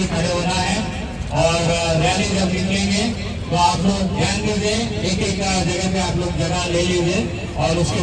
लिए खड़े होना है और रैली जब निकलेंगे तो आप लोग ध्यान दीजिए एक एक जगह पे आप लोग जगह ले लीजिए और उसके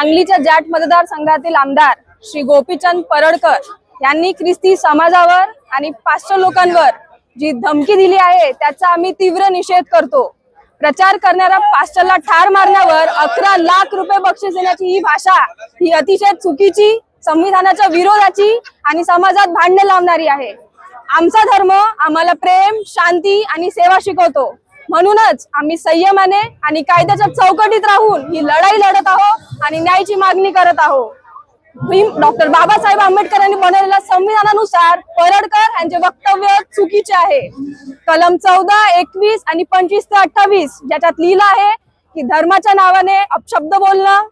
सांगलीच्या जाट मतदारसंघातील आमदार श्री गोपीचंद परडकर यांनी ख्रिस्ती समाजावर आणि पाचशे लोकांवर जी धमकी दिली आहे त्याचा आम्ही तीव्र निषेध करतो. प्रचार करणाऱ्या पाचशेला ठार मारण्यावर अकरा लाख रुपये बक्षीस देण्याची ही भाषा ही अतिशय चुकीची संविधानाच्या विरोधाची आणि समाजात भांडणे लावणारी आहे. आमचा धर्म आम्हाला प्रेम शांती आणि सेवा शिकवतो. म्हणूनच आम्ही संयमाने आणि कायद्याच्या चौकटीत राहून ही लढाई लढत आहोत. आणि न्यायाची मागणी करत आहोत. डॉक्टर बाबासाहेब आंबेडकरांनी बनवलेल्या संविधानानुसार परडकर यांचे वक्तव्य चुकीचे आहे. कलम चौदा एकवीस आणि पंचवीस ते अठ्ठावीस ज्याच्यात लिहिलं आहे की धर्माच्या नावाने अपशब्द बोलणं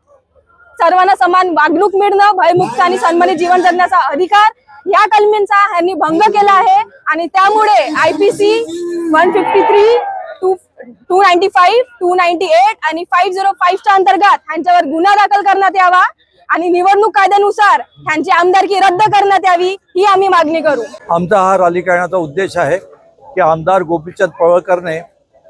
सर्वांना समान वागणूक मिळणं भयमुक्त आणि सन्मानित जीवन जगण्याचा अधिकार या कलमींचा ह्यांनी भंग केला आहे. आणि त्यामुळे IPC one fifty three two ninety five two ninety eight आणि फाईव्ह झिरो फाईव्हच्या अंतर्गत ह्यांच्यावर गुन्हा दाखल करण्यात यावा आणि निवडणूक कायद्यानुसार ह्यांची आमदारकी रद्द करण्यात यावी ही आम्ही मागणी करू. आमचा हा रॅली करण्याचा उद्देश आहे की आमदार गोपीचंद पळवळकरने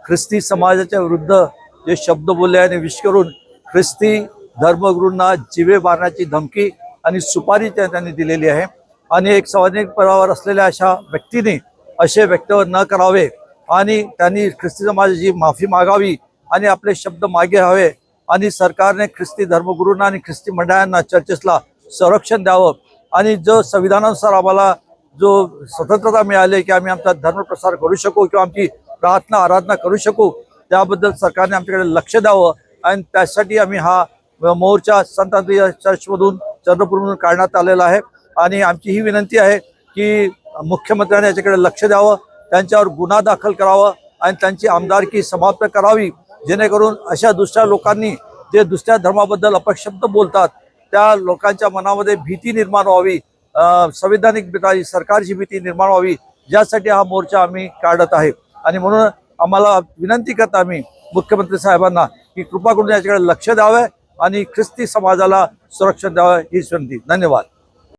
ख्रिस्ती समाजाच्या विरुद्ध जे शब्द बोलले आणि विश करून ख्रिस्ती धर्मगुरूंना जिवे मारण्याची धमकी आणि सुपारी त्यांनी दिलेली आहे. आणि एक सामाजिक पदावर असलेल्या अशा व्यक्तीने असे व्यक्तव्य न करावे आणि त्यांनी ख्रिस्ती समाजाची माफी मागावी आणि आपले शब्द मागे हवे आणि सरकारने ख्रिस्ती धर्मगुरूंना आणि ख्रिस्ती मंडळांना चर्चेसला संरक्षण द्यावं. आणि जो संविधानानुसार आम्हाला जो स्वतंत्रता मिळाली की आम्ही आमचा धर्मप्रसार करू शकू किंवा आमची प्रार्थना आराधना करू शकू त्याबद्दल सरकारने आमच्याकडे लक्ष द्यावं आणि त्यासाठी आम्ही हा मोर्चा संत चर्चमधून चंद्रपूरमधून काढण्यात आलेला आहे. आणि आमची ही विनंती आहे की मुख्यमंत्र्यांनी याच्याकडे लक्ष द्यावं त्यांच्यावर गुन्हा दाखल करावा आणि त्यांची आमदारकी समाप्त करावी जेणेकरून अशा दुसऱ्या लोकांनी जे दुसऱ्या धर्माबद्दल अपशब्द बोलतात त्या लोकांच्या मनामध्ये भीती निर्माण व्हावी संविधानिक भीती सरकारची भीती निर्माण व्हावी यासाठी हा मोर्चा आम्ही काढत आहे. आणि म्हणून आम्हाला विनंती करत आम्ही मुख्यमंत्री साहेबांना की कृपा करून याच्याकडे लक्ष द्यावं आणि ख्रिस्ती समाजाला सुरक्षा द्यावं ही विनंती. धन्यवाद.